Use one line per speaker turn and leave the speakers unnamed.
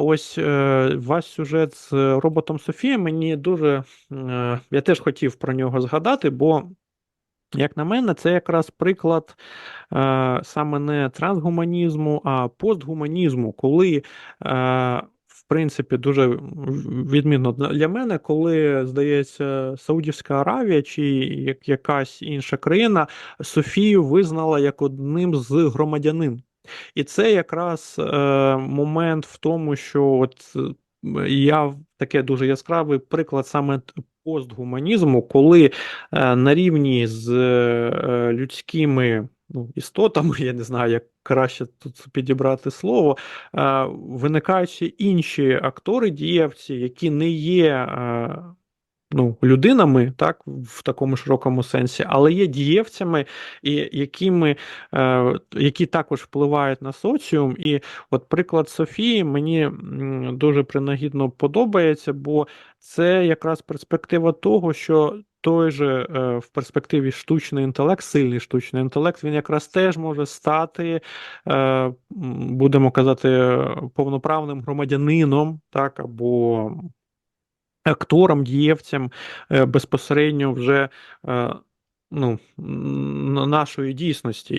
ось е, ваш сюжет з роботом Софія мені дуже. е, Я теж хотів про нього згадати, бо, як на мене, це якраз приклад е, саме не трансгуманізму, а постгуманізму, коли. е, В принципі, дуже відмінно для мене, коли, здається, Саудівська Аравія чи якась інша країна Софію визнала як одним з громадянин. І це якраз е, момент в тому, що от е, я таке дуже яскравий приклад саме постгуманізму, коли е, на рівні з е, людськими ну, істотами, я не знаю, як краще тут підібрати слово, е, виникають інші актори, дієвці, які не є. Е, Ну, людинами, так, в такому широкому сенсі, але є дієвцями, і якими, е, які також впливають на соціум. І от приклад Софії мені дуже принагідно подобається, бо це якраз перспектива того, що той же е, в перспективі штучний інтелект, сильний штучний інтелект, він якраз теж може стати, е, будемо казати, повноправним громадянином, так, або акторам, дієвцям е, безпосередньо вже е, ну, нашої дійсності.